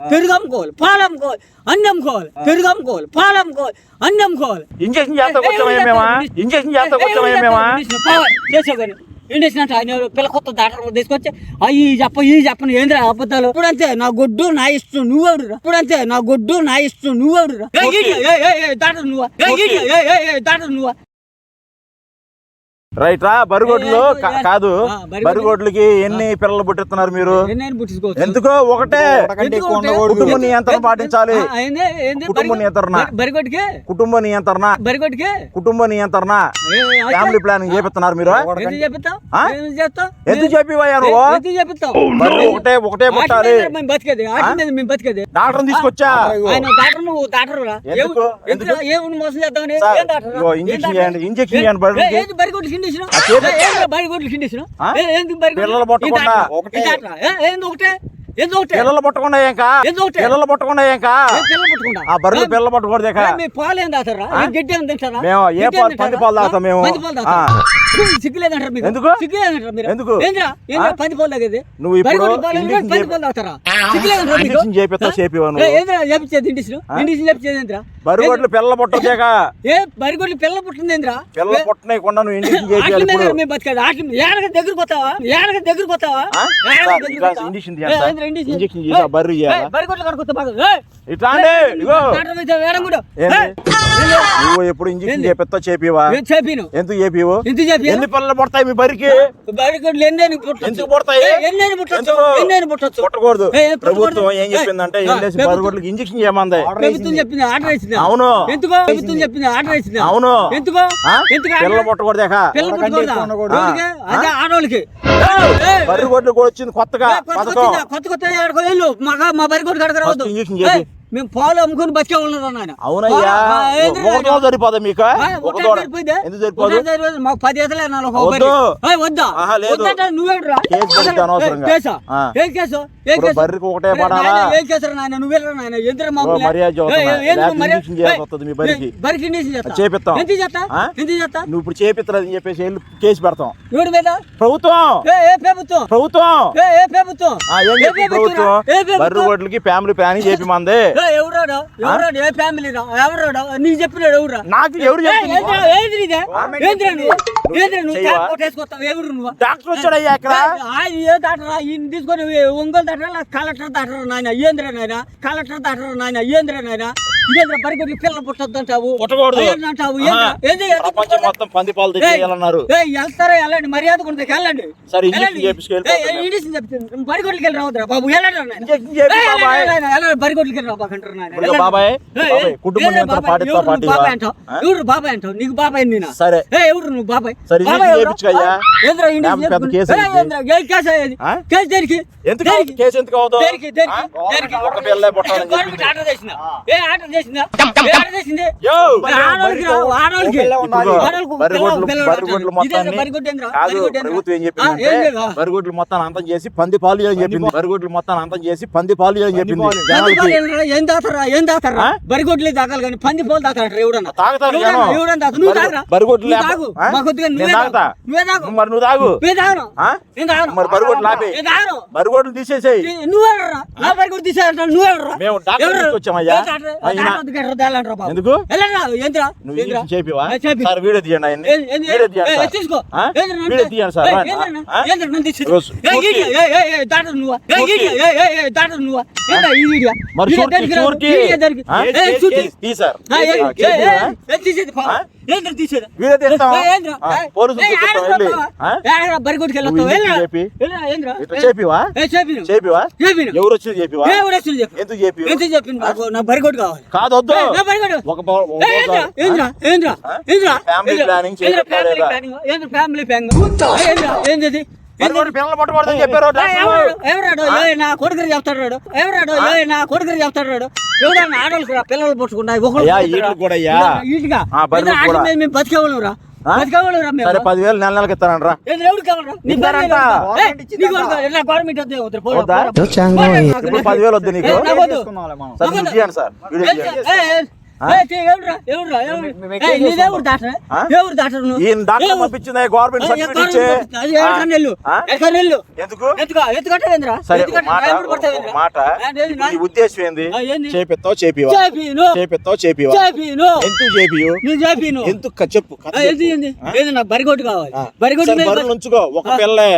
పెరుగు అమ్ముకోవాలి పాలు అమ్ముకోవాలి అన్ని అమ్ముకోవాలి పెరుగు అమ్ముకోవాలి పాలు అమ్ముకోవాలి అన్ని అమ్ముకోవాలి ఇంజక్షన్ చేస్తా వచ్చామయ్యా మేమా ఇంజక్షన్ చేస్తా వచ్చామయ్యా మేమా చేసేవాని ఇండస్ట్రీ అంటే పిల్ల కొత్త డాక్టర్ తీసుకొచ్చి అయ్యి చెప్ప ఈ చెప్పను ఏంద్రా అబద్ధాలు ఇప్పుడంతే నా గొడ్డు నా ఇష్టం నువ్వెవడు ఇప్పుడంతే నా గొడ్డు నా ఇష్టం నువ్వెవడు డాక్టర్ నువ్వా డాక్టర్ నువ్వా రైట్ రా బరిగొడ్లు కాదు. బరిగొడ్లు. బరిగొడ్లకి ఎన్ని పిల్లలు పుట్టిస్తున్నారు మీరు? ఎన్నైనా పుట్టించుకోవచ్చు? ఎందుకో ఒకటే? కుటుంబ నియంత్రణ పాటించాలి. ఆ, ఏంది? ఏంది? కుటుంబ నియంత్రణ. కుటుంబ నియంత్రణ. కుటుంబ నియంత్రణ? ఫ్యామిలీ ప్లానింగ్ చేపిస్తున్నారు మీరు? ఎందుకు చెప్పివయ్యా నువ్వు? చెప్తావు బర్రెలు ఒకటే ఒకటే పుట్టాలి. డాక్టర్ తీసుకొచ్చా ఇంజెక్షన్? చేయండి, ఇంజెక్షన్ చేయండి బర్రెలకి. ఏ, ఏంది బరిగొడ్లు కిండేసిన ఆ చేతి- బరిగొడ్లు కిండేసిన ఆ? ఎందుకు డాక్టరా? ఒకటే. పిల్లలు పుట్టకుండా? పిల్లలు పుట్టకుండా ఆ బర్రెలు పిల్లలు పుట్టకూడదు పాలు ఏం తాగుతారా ఆ? ఏ, గడ్డి ఏం తింటారా మేము ఏ పాలు-? పంది పాలు తాగుతాం మేము. సిగ్గులేదంటారా మీకు ఎందుకు? సిగ్గులేదంటారా మీరు? ఎందుకు? ఏంద్రా ఏంద్రా ఆ? పంది పాలు తాగేది? నువ్వు ఇప్పుడు బరిగొడ్లు పాలు ఇంజెక్షన్ ఏంద్రా? పంది చేపి- పాలు తాగుతారా సిగ్గులేదంటారా మీకు? ఇంజెక్షన్ చేపిస్తా చేపివా ఏ, నువ్వు ఏంద్రా చెప్పించేది ఇండిషన్ ఇండిషన్ చెప్పించేది ఏంద్రా బరిగొడ్లు పిల్లలు పుట్టదేక ఏ బరిగొడ్లు పిల్ల పుట్టనేయకుండా నువ్వు ఇంజెక్షన్ చేయాలి మేము ఆటల దగ్గరకు పోతావా? దగ్గరకు పోతావా? ఇండిషన్? ఇంజెక్షన్ చేసి బర్రె చేయాలా కడుకొస్తా బాగా ఏయ్! ఇట్లా నువ్వు ఎప్పుడు ఇంజెక్షన్? చేపిస్తా చేపివా ఏం చెప్పిను ఎందుకు చేపివు ఎందుకు చెప్పి ఎన్ని పిల్లలు పుడతాయి మీ బరికి బరిగొడ్లు ఎన్నైనా ఎందుకు పుడతాయి ఎన్నైనా పుట్టొచ్చు? ఎన్నైనా పుట్టొచ్చు పుట్టకూడదు పుట్టకూడదు. ప్రభుత్వం ఏం చెప్పిందంటే చేసి ప్రభుత్వం- బరిగొడ్లకి ఇంజెక్షన్ చేయమంది ప్రభుత్వం చెప్పింది ఆర్డర్ ఇచ్చింది అవును. ఎందుకో ప్రభుత్వం చెప్పింది ఆర్డర్ ఇచ్చింది అవును. ఎందుకో? ఎందుకు పిల్లలు పుట్టకూడదేక పిల్లలు పుట్టకూడదా? అదే ఆడవాళ్ళకి బరిగొడ్లు కూడా వచ్చింది కొత్తగా కొత్త కొత్త మా బరి కొట్టు కడక రావద్దు ఫస్ట్ ఇంజెక్షన్ చేపి. మేము పాలు అమ్ముకుని బతికే ఉన్నాం అవునయ్యా. సరిపోదా మీకు? ఎందుకు సరిపోదు? పది నాలుగు వద్దు. వద్దా? నువ్వేడురా కేసు. ఏం కేసు? ఏం కేసు? బర్రెకి ఒకటే పడాలా? ఏం కేసు నాయన? నువ్వేరా నాయన. ఎందుకు బరికి. చేస్తా? చేపిస్తాం. ఎంత చేస్తా? ఆ? ఎంత చేస్తా? నువ్వు ఇప్పుడు చేపిత్తలేదని చెప్పేసి కేసు పెడతాం. మీద? ప్రభుత్వం. ఏ ప్రభుత్వం? ప్రభుత్వం. ఏ ప్రభుత్వం? ఏం? బర్రె ఓట్లకి ఫ్యామిలీ ప్లానింగ్ చెప్పి మంది ఎవరాడు ఎవరాడు ఏ ఫ్యామిలీ రా ఎవరాడు నీకు చెప్పినాడు ఎవరా నాకు ఎవరు ఏ, డాక్టర్ వచ్చాడయ్యా ఇక్కడ ఏ, డాక్టరా? ఈయన తీసుకొని ఒంగోలు డాక్టరా కలెక్టర్ డాక్టర్ నాయన ఏంద్రా నాయన కలెక్టర్ డాక్టర్ నాయన ఏంద్రా నాయన ఇదేంద్రా బరిగొడ్లు పిల్లలు పుట్టొద్దు అంటావు? అంటావు? మొత్తం పంది పాలు తెచ్చేయాలన్నారు వెళ్తారా? వెళ్ళండి. మర్యాద ఉంటుంది వెళ్ళండి. సరే, ఇంజెక్షన్ చెప్తాను బరిగొడ్లకి వెళ్ళి రావద్దురా బాబు. వెళ్ళండి బాబాయ్. బరిగొడ్లకి వెళ్ళి రాబాకంటారు నాయన. కుటుంబ బాబాయ్, అంటావు? ఎవరు బాబాయ్ అంటావు? నీకు బాబాయ్ నేనా? సరే. ఏ ఎవరు నువ్వు బాబాయ్? బరిగొడ్లు మొత్తం అంతం చేసి పంది పాలు అని చెప్పింది? బరిగొడ్లు మొత్తం అంతం చేసి పంది పాలు అని చెప్పింది? ఏం తాగుతారా ఏం ఆ? బరిగొడ్లు తాగాలి కానీ పంది పాలు తాగుతారా ఎవడన్నా? నువ్వు బరిగొడ్లు నువ్వు లేప- నువ్వే. నువ్వే మరి నువ్వు తాగు. మరి నేను తాగను. బరిగొడ్లు తీసేసేయి. ఎందుకు? నువ్వు? ఇంజక్షన్ చేపివా? ఏ, చేపి. సార్ వీడియో తీయండి ఏంది? వీడియో తీయండి వీడియో తీయండి సార్ నువ్వా? నువ్వా? మరి ఈడియా షూర్కి దగ్గరికి ఏంద్రా తీసేది? వీడియో తీస్తాం ఏ, ఏంద్రా? ఆ, ఏ, పోలీసులు ఏ, చూపిస్తాం ఆడరా వెళ్ళి బావా? ఆ? ఏ, ఆడరా బరిగొడ్డుకి వెళ్ళొస్తావు? నువ్వు వెళ్ళరా? ఇంజక్షన్ చేపి. వెళ్ళరా, ఏంద్రా? ఇట్లా ఏ, చేపివా ఏ, చేపిను. చేపివా చేపిను. ఎవరు వచ్చి చేపివా ఏ, ఎవడు వచ్చిండు చెప్పు. ఎందుకు ఎందుకు చెప్పింది నాకు నా బరిగొడ్డు కావాలి కాదు వద్దు. ఒక? ఫ్యామిలీ? ప్లానింగ్? Family planning? ఏంద్రా? Family planning? ఏ, ఏంద్రా? ఏందిది? బరిగొడ్లు పిల్లలు పట్టకూడదని చెప్పారు. ఎవరాడు? నా కొడుకుని చెప్తాడు రాడు. ఎవరాడు? నా కొడుకుని చెప్తాడు రాడు. ఎవడన్నా పిల్లలు కూడా. ఆటలు మేము బతికేవాళ్ళం రా సరే పదివేలు నెల నెలకి ఇస్తానండి రా ఏంద్రా, ఎవడు కావాలరా? నీ ఇస్తారంట. భార్య ఏ, నీకు ఎవడు కావాలి? నా గవర్నమెంట్ వద్దే వద్దు. పోరా, వద్దా? పోరా. పోరా, నాకు ఇప్పుడు నాకు- పదివేలు వద్దు నీకు. సార్ పంపించింది? గవర్నమెంట్? సరే ఒక మాట నా? ఉద్దేశం ఏంది? చేపిస్తావు చేపివా. చేపిస్తావు చేపివా. ఎందుకు చేపియు చేపిను. ఎందుకు చెప్పు కావాలి. ఉంచుకో పిల్లే.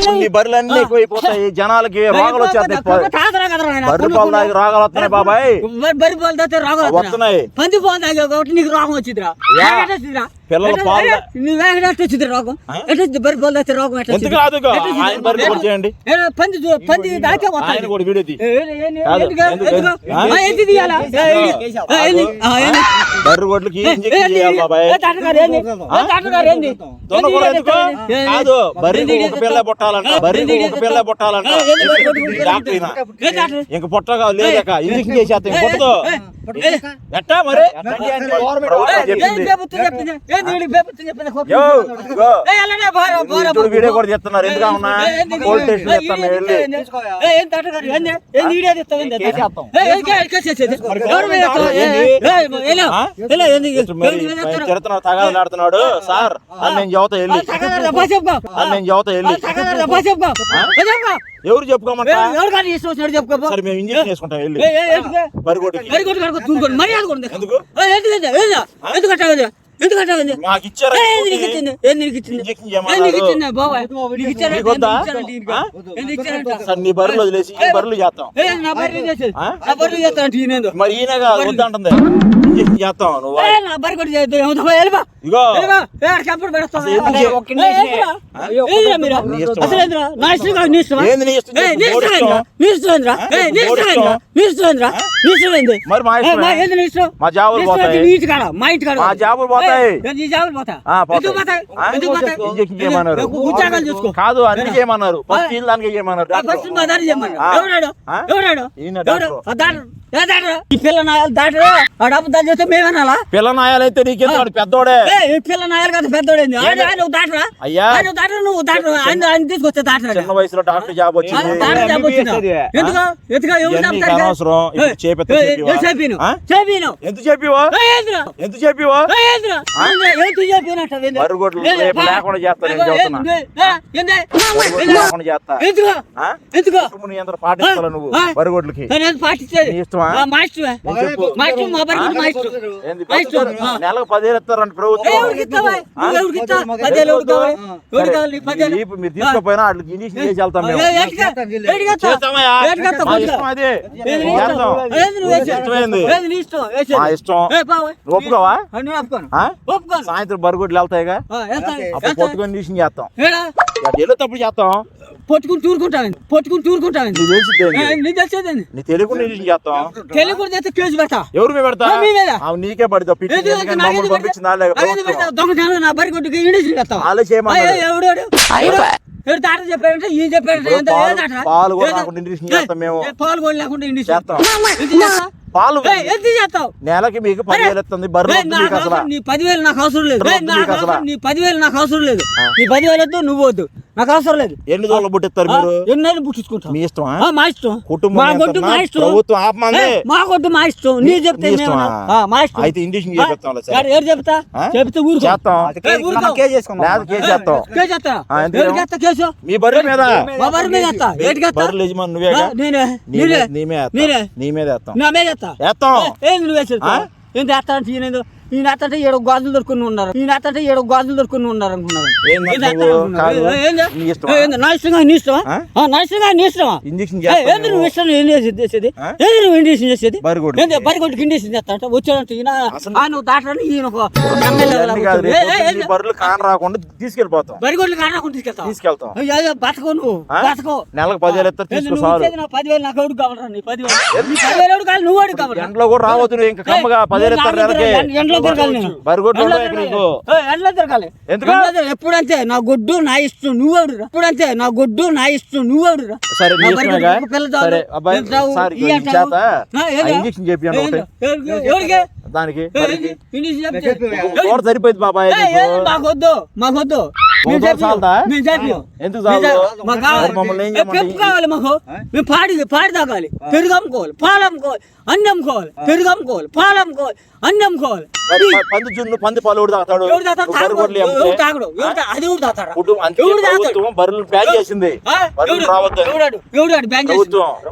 పిల్ల ఈ. ఎక్కువైపోతాయి జనాలకి రోగాలు వచ్చేస్తాయి. రోగాలు వస్తున్నాయి బాబాయ్. పాలు తాగితే రోగం వస్తుందా? వస్తున్నాయి. పంది పాలు తాగే కాబట్టి నీకు రోగం వచ్చిందిరా వచ్చిందిరా? పిల్లల పాలు- వచ్చింది రోగం? ఎట్లా వచ్చింది బర్రె పాలు తాగితే రోగం ఎట్లా వచ్చింది? పంది పంది దాకే వస్తుంది. ఆయన కూడా వీడియో తీ. ఏ, ఏ, ఏ, ఏ, కాదు, ఎందుకు? ఎందుకు? ఎందుకు? ఆ? ఆ, ఏంది తీయాలా? ఏ, ఏంది? ఆ, ఏంది? ఆ, ఏంది? బర్రె గొడ్లకి ఏ, ఇంజెక్షన్ ఏంది? చేయాలి బాబాయ్ ఏ, డాక్టర్ గారు ఏంది? ఏ, డాక్టర్ గారు ఏంది? దొంగ కూడా ఏంది ఎందుకు ఏంది? ఏంది? కాదు బర్రెకి ఏంది? ఒక పిల్ల పుట్టాలంట? ఒక పిల్ల పుట్టాలంట డాక్టర్? ఇంక ఇంజెక్షన్ చేసేస్తాం ఇంక పుట్టదు ఏ, ఏ, ఎట్టా మరి. వీడియో కూడా చెప్తున్నారు ఎందుకు ఉన్నా? పోలీస్ స్టేషన్ చెప్తాను? తిడుతున్నాడు ఆడుతున్నాడు? సార్ అని నేను ఆ, వెళ్ళి. అని నేను ఆ, వెళ్ళి. ఎవరు చెప్పుకోమంటా? ఏ, ఎవరు కానీ ఇష్టం వచ్చినట్టు చెప్పుకో సరే మేము ఇంజెక్షన్ వేసుకుంటాం వెళ్ళి. తూరుకోండి. మర్యాద కూడా. ఎందుకు? ఏ, ఎందుకు ఇది? ఏంది? ఎందుకు అట్లా ఉంది? ఎందుకు అట్లా ఉంది? మాకు ఇచ్చారా ఏ, ఏంది నీకు ఇచ్చింది? ఏంది నీకు ఇచ్చింది? ఇంజెక్షన్ ఏంది నీకు చేయమన్నారు ఇచ్చింది? బాబాయ్, నీకు ఇచ్చారంట, నీకు వద్దా? ఎందుకు ఇచ్చారంట ఈయనకి? ఆ? ఎందుకు ఇచ్చారంట? సార్ నీ బర్రెలు వదిలేసి ఈ బర్రెలు చేస్తాం ఏ, నా బర్రెలు చేసేది. ఆ? నా బర్రెలు చేస్తానంట ఈయనేందో. మరి వద్దంటుంది చేస్తాం నువ్వు నా బర్రె కొట్టి చేద్దాం. వెళ్ళిపో. ఇగో. ఎందుకు? నీ? నా కాదు, నీ నీ నీ. నీ నీ. నీ? నీ మా నీ జాబులు నీ పోతాయి. నీ కాడ, మా ఇంటి కాడ. మా జాబులు పోతాయి. నీ జాబులు పోతాయి. ఎందుకు? ఎందుకు. ఎందుకు? చూసుకో. అన్ని చేయమన్నారు. ఫస్ట్ దానికి ఫస్ట్ మా? ఈ పిల్ల నాయాలు డాక్టరు. ఆ అబద్ధాలు చేస్తే మేమనాలా పిల్ల నాయాలైతే నీకేం వాడు పెద్దోడే. పిల్ల నాయాలు కదా పెద్దోడేంది ఆయన డాక్టరా? అయ్యా. ఆయన నువ్వు డాక్టర్? ఆయన ఆయన తీసుకొచ్చే డాక్టర్ చిన్న వయసులో డాక్టర్ జాబ్ వచ్చింది. డాక్టర్ జాబ్ వచ్చిందా? ఎందుకు? ఎందుకు? ఎవరు అనవసరం. చేపిస్తే చెప్పివా? చెప్పిను. ఆ? చెప్పిను. ఎందుకు చెప్పివా? ఏంటి చెప్పినట్టు? రేపు లేకుండా చేస్తా. నేను? చెబుతున్నా. ఎందుకు? నువ్వు ఆ? బరుగుడ్లకి నేను పాటించేది నీ ఇష్టమా? మా ఇష్టమే. మా ఇష్టం మా ఇష్టం. నెలకు ప్రభుత్వం మీరు తీసుకోపోయినా వాళ్ళకి ఇంజక్షన్ చేసి వెళ్తాం ఒప్పుకోవా? సాయంత్రం బరుగుడ్లు వెళ్తాయిగా? అప్పుడు ఎంత? కొట్టుకొని ఇంజక్షన్ చేస్తాం ఏడా? వెళ్ళేటప్పుడు చేస్తాం పట్టుకుని తూరుకుంటాను పట్టుకుని తూరుకుంటాను నీకు తెలిసిందేంది నీ తెలిసేదండి నీ తెలియకుండా చేస్తాం కేసు పెడతా ఎవరు మీద పెడతా ఆ, మీ మీద. ఆ, నీకే పడితే పిచ్చి ఎందుకని మమ్మల్ని పంపించిందా? లేక నా బరి కొట్టుకు ఇండిషన్ పెడతావా వాళ్ళే చేయమన్నారు. అయ్యో, ఎవడు ఎవడు? ఎవడు తాట చెప్పాడంటే ఈ చెప్పాడంటే ఇప్పుడు ఎంత పాలు- ఏ తాట? పాలు కూడా ఏ లేకుండా ఇండిషన్ చేస్తాం మేము. ఏ, పాలు కూడా లేకుండా చేస్తాం. ఎంత చేస్తావు? పాలు ఏయ్, ఎంత చేస్తావు నెలకి మీకు పదివేలు ఇస్తుంది బర్రెలు ఏయ్, వద్దు నాకు మీకు అసలు అవసరం- నీ పదివేలు నాకు అవసరం లేదు వద్దు ఏయ్, నాకు నీకు అసలు. అవసరం- నీ పదివేలు నాకు అవసరం లేదు. నీ పదివేలు వద్దు నువ్వు వద్దు నాకు అవసరం లేదు. ఎన్ని రోజులు పుట్టిస్తారు మీరు? ఎన్నైనా పుట్టించుకుంటాం మీ ఇష్టమా? ఆ, మా ఇష్టం. కుటుంబం మా ఇష్టం. ప్రభుత్వం ఆపమంది. ఏ, మా ఇష్టం. నీ చెప్తే మా ఇష్టం. అయితే ఇండిషన్. ఎవరు- ఎవరు చెప్తా? చెప్తే ఊరుకో. చేస్తాం. ఏ. లేదా కేసు చేస్తాం. కేసు చేస్తా? చేస్తా కేసు? మీ బర్రె మీద? మా బరి మీద వేస్తా ఏంటికి వేస్తా? బర్రెలు యజమాని నువ్వేగా? ఆ, నేనే. నీ నేనే. మీద- నీ మీద వేస్తాం. నీ మీద వేస్తాం. నా మీద వేస్తా. వేస్తాం. ఏ, ఏంది నువ్వు వేసేది ఆ? ఏంది వేస్తా అంటే ఈయన అంటే ఏడు గాజులు దొరుకుని ఉన్నారు. ఈయన అంటే ఏడు గాజులు దొరుకుని ఉన్నారు అనుకున్నాను? నీ ఇష్టంగా నీ ఇష్టమా? నా ఇష్టంగా నీ ఇష్టమా? ఇంజక్షన్ ఏ, చేస్తాం ఏంది నువ్వు మేము. ఇష్టం ఏం చేసేది? ఏంది నువ్వు ఇండిషన్ చేసేది బరిగొడ్డుకి ఇండిషన్ చేస్తా అంటే వచ్చాడంటే ఈయన నువ్వు దాటని ఈయన బర్రెలు కాన రాకుండా తీసుకెళ్ళిపోతాం. బరిగొడ్లు తీసుకెళ్తావు? తీసుకెళ్తాం. బతకో నువ్వు? బతకో. నెలకు పదివేలు ఇస్తారు పదివేలు నాకు ఎవడు కావాలరా నీ పదివేలు? పదివేలు కావాలి? నువ్వు ఎండలో కూడా రావద్దు ఇంకా కమ్మగా పదివేలు ఇస్తారు నెలకి. ఎప్పుడంతే నా గొడ్డు నా ఇష్టం నువ్వెవడు ఎప్పుడంతే నా గొడ్డు నా ఇష్టం నువ్వెవడు సరే. సరే అబ్బాయి? ఇంజక్షన్? ఒకటి. ఎవరికి? దానికి సరిపోయింది బాబాయ్? మాకొద్దు మాకొద్దు. మేము చెప్పినాం. చెప్పినాం. చెప్పినాం. కావాలి. కావాలి పాడి పాడి తాగాలి. పెరుగు అమ్ముకోవాలి పాలు అమ్ముకోవాలి అన్ని అమ్ముకోవాలి పెరుగు అమ్ముకోవాలి పాలు అమ్ముకోవాలి అన్ని ప- పంది జున్ను పంది పాలు ఎవడు తాగుతాడు? ప్రభుత్వం బర్రెలు బ్యాన్ చేసింది?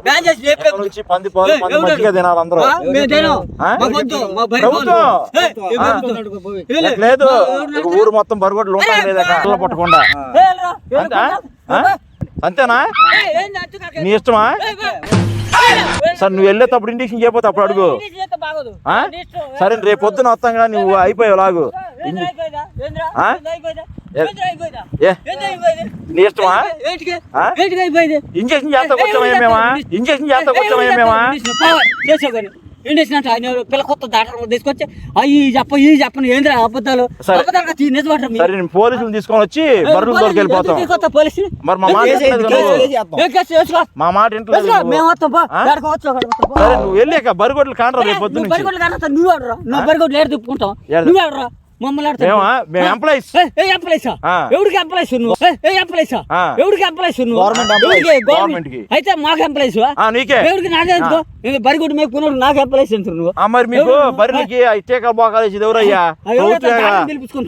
బ్యాన్ చేసి నుంచి పంది పాలు పంది? మజ్జిగ తినాలి అందరూ. లేదు. ఊరు మొత్తం బరగొడ్లు ఉంటాయి లేదా పట్టకుండా? అంతేనా? నీ ఇష్టమా? సరే నువ్వు వెళ్ళేటప్పుడు ఇండిక్షన్ చేయకపోతే అప్పుడు అడుగు. సరే రేపు పొద్దున వస్తాం కదా నువ్వు అయిపోయావు లాగు? నీ ఇష్టమా? ఇంజక్షన్ చేస్తా ఏ, వచ్చామా ఏ, మేమా ఏ, ఇంజక్షన్ చేస్తా ఏ, అంటే ఆయన? పిల్ల కొత్త డాక్టర్ తీసుకొచ్చి అయ్యి చెప్ప ఈ చెప్పను ఏంద్రా అబద్ధాలు సరే. అబద్ధాలు. సరే నేను పోలీసులు తీసుకొని వచ్చి బర్రెలు పోలీసులు దొరికి తీసుకొస్తావు పోలీసులు? మరి మా మాట. మా మాట. మేము వస్తాం. సరే నువ్వు వెళ్ళాక బరిగొడ్లు కాంట్రా రేపు పొద్దు నువ్వు నుంచి బరిగొడ్లు కానొస్తా, నువ్వు ఆడరా నువ్వు బరిగొడ్లు ఏడు తిప్పుకుంటావు నువ్వు ఆడరా మమ్మల్ని? ఎంప్లాయీస్. నువ్వు నువ్వు గవర్నమెంట్? గవర్నమెంట్. అయితే మాకు నాకు నువ్వు మరి మీకు ఎవరయ్యా పిలిపించుకొని.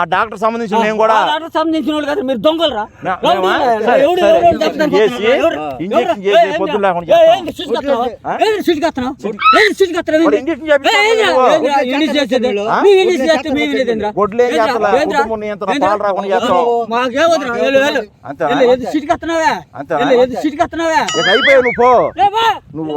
ఆ డాక్టర్ సంబంధించిన నేను కూడా డాక్టర్ సంబంధించిన వాళ్ళు కదా మీరు దొంగలరా ఇంజెక్షన్ చేసి? లేకుండా? ఇంజెక్షన్ చేస్తే? గొడ్లు ఏం? ఏంద్రా? కుటుంబం నియంత్రణ? పాలు రాకుండా చేస్తావు. అంతేనా? అయిపోయావు. నువ్వు